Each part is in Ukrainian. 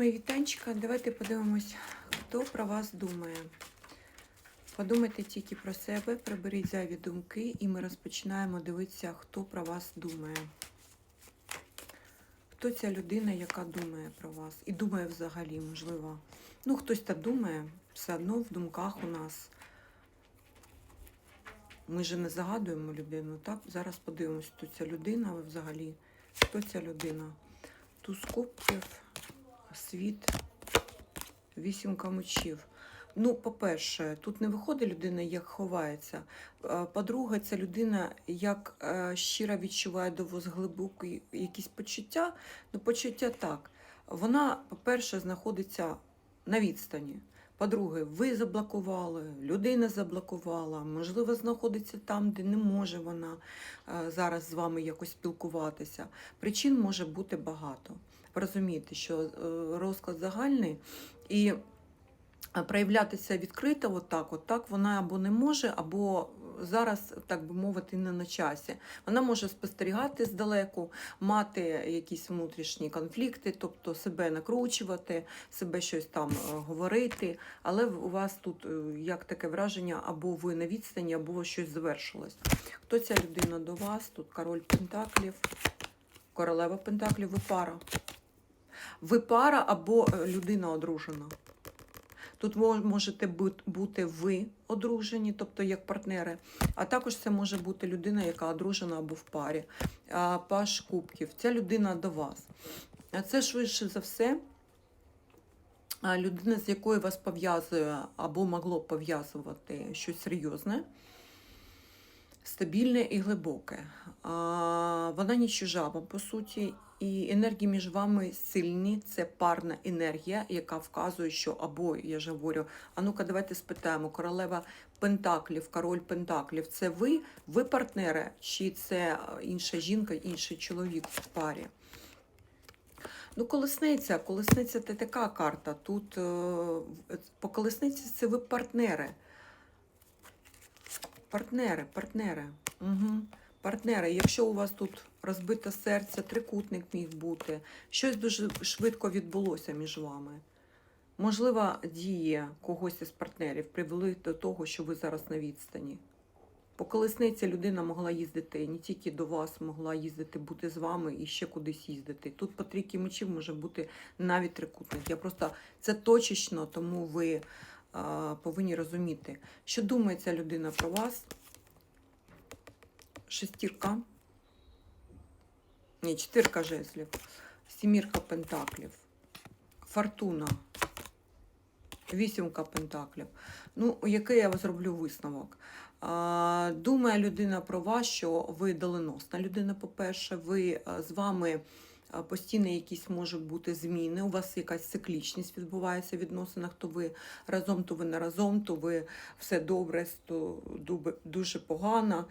Мої вітанчика, давайте подивимось, хто про вас думає. Подумайте тільки про себе, приберіть зайві думки, і ми розпочинаємо дивитися, хто про вас думає. Хто ця людина, яка думає про вас? І думає взагалі, можливо. Ну, хтось так думає, все одно в думках у нас. Ми же не загадуємо людину, так? Зараз подивимось, хто ця людина взагалі. Хто ця людина? Туз кубків, світ, вісімка мечів. Ну, по-перше, тут не виходить людина, як ховається. Е, По-друге, ця людина як е, щиро відчуває до вас глибокі якісь почуття. Ну, почуття так. Вона, по-перше, знаходиться на відстані. По-друге, ви заблокували, людина заблокувала, можливо, знаходиться там, де не може вона е, зараз з вами якось спілкуватися. Причин може бути багато. Ви розумієте, що е, розклад загальний і е, проявлятися відкрито, отак, от так вона або не може, або зараз, так би мовити, не на часі. Вона може спостерігати здалеку, мати якісь внутрішні конфлікти, тобто себе накручувати, себе щось там е, говорити. Але у вас тут як таке враження, або ви на відстані, або щось завершилось. Хто ця людина до вас? Тут король Пентаклів, королева Пентаклів, ви пара. Ви пара або е, людина одружена. Тут можете бути ви одружені, тобто як партнери, а також це може бути людина, яка одружена або в парі. Паш Кубків. Ця людина до вас. Це швидше за все людина, з якою вас пов'язує або могло пов'язувати щось серйозне, стабільне і глибоке. А, Вона не чужа вам, по суті, і енергії між вами сильні. Це парна енергія, яка вказує, що або я ж говорю, а ну-ка, давайте спитаємо, королева Пентаклів, король Пентаклів, це ви, ви партнери, чи це е, інша жінка, інший чоловік в парі? Ну, колесниця, колесниця це така карта. Тут е, по колесниці це ви партнери. Партнери, партнери. Угу. Партнери, якщо у вас тут розбите серце, трикутник міг бути, щось дуже швидко відбулося між вами. Можливо, дії когось із партнерів привели до того, що ви зараз на відстані. По колесниці людина могла їздити не тільки до вас, могла їздити, бути з вами і ще кудись їздити. Тут по трійки мечів може бути навіть трикутник. Я просто це точечно, тому ви повинні розуміти, що думає ця людина про вас. Шестірка. Ні, чотирка жезлів, сімірка пентаклів, фортуна, вісімка пентаклів. Ну, який я зроблю висновок? Думає людина про вас, що ви доленосна людина, по-перше, ви з вами а, постійно якісь можуть бути зміни, у вас якась циклічність відбувається в відносинах, то ви разом, то ви не разом, то ви все добре, то дуже погано.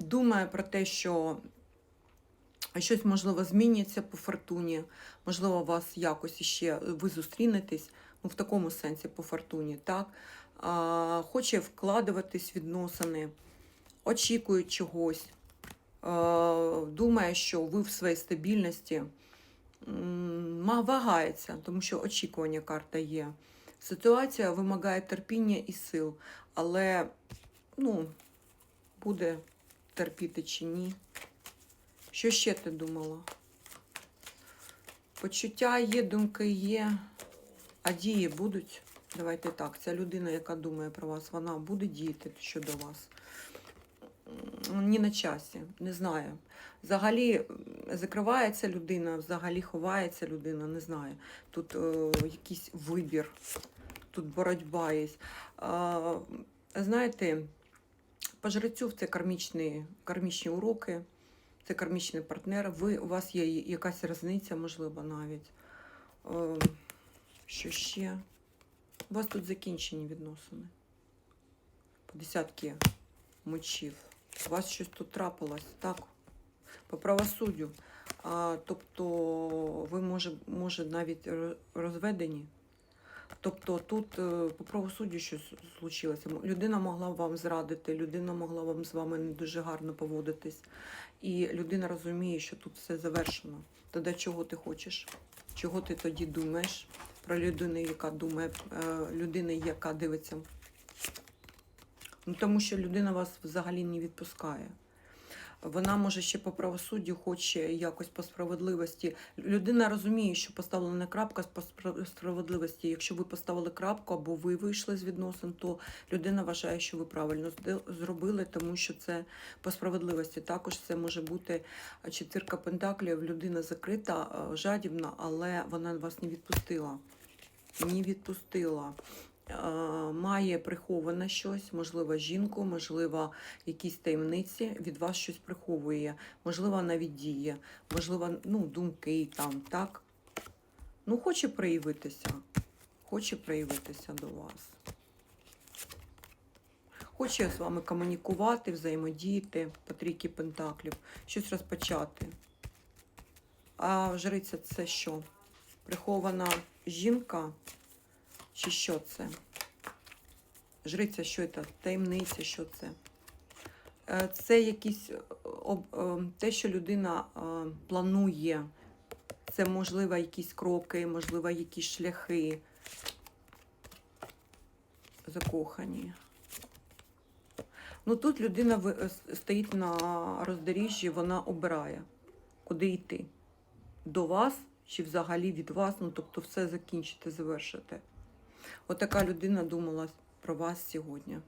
Думає про те, що щось можливо зміниться по фортуні, можливо, вас якось іще ви зустрінетесь, ну в такому сенсі по фортуні, так? Хоче вкладуватись відносини, очікує чогось, думає, що ви в своїй стабільності вагається, тому що очікування карта є. Ситуація вимагає терпіння і сил, але ну, буде терпіти чи ні. Що ще ти думала? Почуття є, думки є, а дії будуть. Давайте так, ця людина, яка думає про вас, вона буде діяти щодо вас. Ні на часі, не знаю. Взагалі закривається людина, взагалі ховається людина, не знаю. Тут е, якийсь вибір, тут боротьба є. А, знаєте, по жрецю це кармічні, кармічні уроки, це кармічний партнер. Ви, у вас є якась різниця, можливо, навіть. Е, що ще? У вас тут закінчені відносини. По десятки мечів. У вас щось тут трапилось, так? По правосуддю. А, тобто ви може, може навіть розведені. Тобто тут е, по правосуддю щось случилося. Людина могла вам зрадити, людина могла вам з вами не дуже гарно поводитись. І людина розуміє, що тут все завершено. Тоді чого ти хочеш? Чого ти тоді думаєш про людину, яка думає, е, людина, яка дивиться? Ну, тому що людина вас взагалі не відпускає. Вона може ще по правосуддю хоче якось по справедливості. Людина розуміє, що поставлена крапка по справедливості. Якщо ви поставили крапку або ви вийшли з відносин, то людина вважає, що ви правильно зробили, тому що це по справедливості. Також це може бути четвірка пентаклів. Людина закрита, жадібна, але вона вас не відпустила. Не відпустила. Е, Має приховане щось, можливо, жінку, можливо, якісь таємниці від вас щось приховує, можливо, навіть діє, можливо, ну, думки там, так? Ну, хоче проявитися, хоче проявитися до вас. Хоче з вами комунікувати, взаємодіяти по трійки пентаклів, щось розпочати. А жриця це що? Прихована жінка? Чи що це? Жриця, що це? Таємниця, що це? Е, Це якісь е, е, те, що людина планує. Це, можливо, якісь кроки, можливо, якісь шляхи. Закохані. Ну тут людина стоїть на роздоріжжі, вона обирає, куди йти. До вас чи взагалі від вас, ну тобто все закінчити, завершити. Отака людина думала про вас сьогодні.